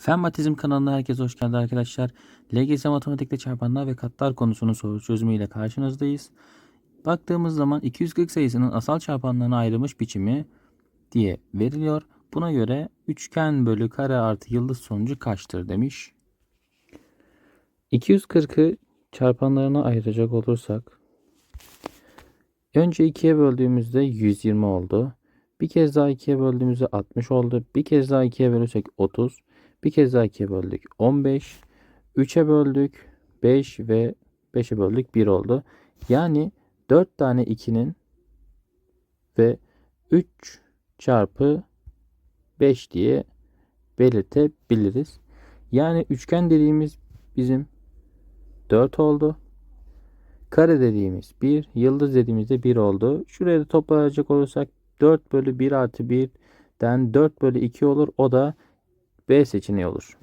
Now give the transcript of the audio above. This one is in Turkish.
Fen Matizm kanalına herkes hoş geldi arkadaşlar. LGS matematikte çarpanlar ve katlar konusunun soru çözümüyle karşınızdayız. Baktığımız zaman 240 sayısının asal çarpanlarına ayrılmış biçimi diye veriliyor. Buna göre üçgen bölü kare artı yıldız sonucu kaçtır demiş. 240'ı çarpanlarına ayıracak olursak önce 2'ye böldüğümüzde 120 oldu. Bir kez daha 2'ye böldüğümüzde 60 oldu. Bir kez daha 2'ye bölürsek 30. Bir kez daha 2'ye böldük 15. 3'e böldük 5 ve 5'e böldük 1 oldu. Yani 4 tane 2'nin ve 3 çarpı 5 diye belirtebiliriz. Yani üçgen dediğimiz bizim 4 oldu. Kare dediğimiz 1, yıldız dediğimizde 1 oldu. Şuraya da toplayacak olursak 4 bölü 1 artı 1'den 4 bölü 2 olur. O da B seçeneği olur.